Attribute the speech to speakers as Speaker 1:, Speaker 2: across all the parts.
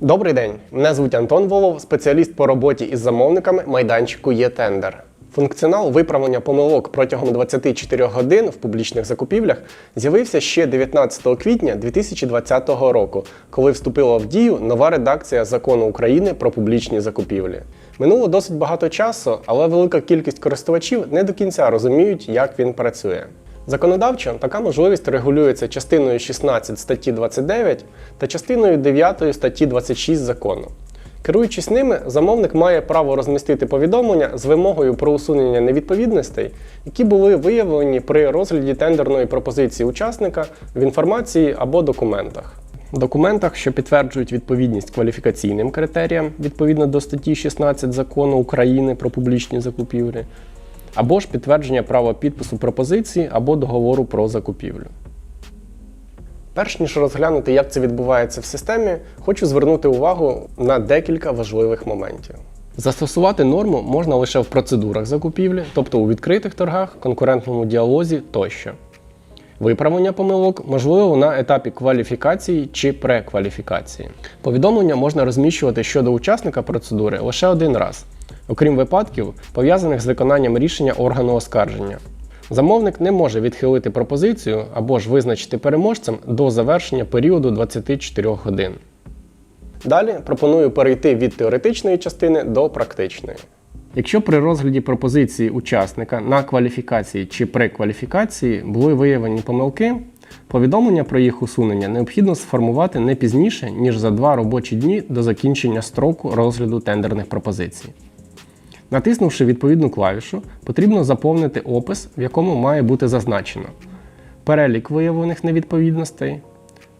Speaker 1: Добрий день, мене звуть Антон Волов, спеціаліст по роботі із замовниками майданчику «Є-тендер». Функціонал виправлення помилок протягом 24 годин в публічних закупівлях з'явився ще 19 квітня 2020 року, коли вступила в дію нова редакція закону України про публічні закупівлі. Минуло досить багато часу, але велика кількість користувачів не до кінця розуміють, як він працює. Законодавчо така можливість регулюється частиною 16 статті 29 та частиною 9 статті 26 закону. Керуючись ними, замовник має право розмістити повідомлення з вимогою про усунення невідповідностей, які були виявлені при розгляді тендерної пропозиції учасника в інформації або документах. Документах, що підтверджують відповідність кваліфікаційним критеріям відповідно до статті 16 закону України про публічні закупівлі, або ж підтвердження права підпису пропозиції або договору про закупівлю. Перш ніж розглянути, як це відбувається в системі, хочу звернути увагу на декілька важливих моментів. Застосувати норму можна лише в процедурах закупівлі, тобто у відкритих торгах, конкурентному діалозі тощо. Виправлення помилок можливо на етапі кваліфікації чи прекваліфікації. Повідомлення можна розміщувати щодо учасника процедури лише один раз, окрім випадків, пов'язаних з виконанням рішення органу оскарження. Замовник не може відхилити пропозицію або ж визначити переможцем до завершення періоду 24 годин. Далі пропоную перейти від теоретичної частини до практичної. Якщо при розгляді пропозиції учасника на кваліфікації чи прекваліфікації були виявлені помилки, повідомлення про їх усунення необхідно сформувати не пізніше, ніж за два робочі дні до закінчення строку розгляду тендерних пропозицій. Натиснувши відповідну клавішу, потрібно заповнити опис, в якому має бути зазначено перелік виявлених невідповідностей,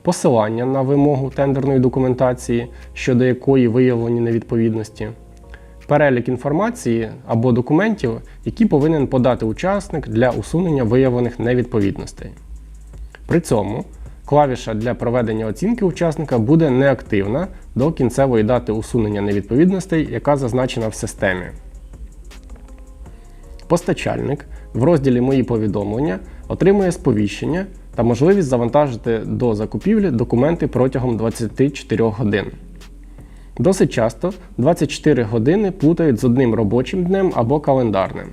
Speaker 1: посилання на вимогу тендерної документації, щодо якої виявлені невідповідності, перелік інформації або документів, які повинен подати учасник для усунення виявлених невідповідностей. При цьому клавіша для проведення оцінки учасника буде неактивна до кінцевої дати усунення невідповідностей, яка зазначена в системі. Постачальник в розділі Мої повідомлення отримує сповіщення та можливість завантажити до закупівлі документи протягом 24 годин. Досить часто 24 години плутають з одним робочим днем або календарним.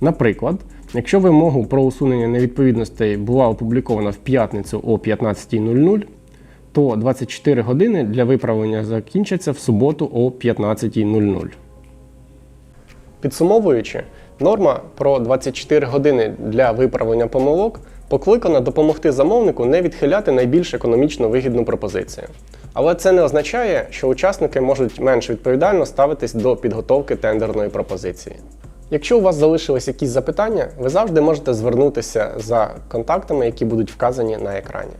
Speaker 1: Наприклад, якщо вимогу про усунення невідповідностей була опублікована в п'ятницю о 15.00, то 24 години для виправлення закінчаться в суботу о 15.00. Підсумовуючи, норма про 24 години для виправлення помилок покликана допомогти замовнику не відхиляти найбільш економічно вигідну пропозицію. Але це не означає, що учасники можуть менш відповідально ставитись до підготовки тендерної пропозиції. Якщо у вас залишились якісь запитання, ви завжди можете звернутися за контактами, які будуть вказані на екрані.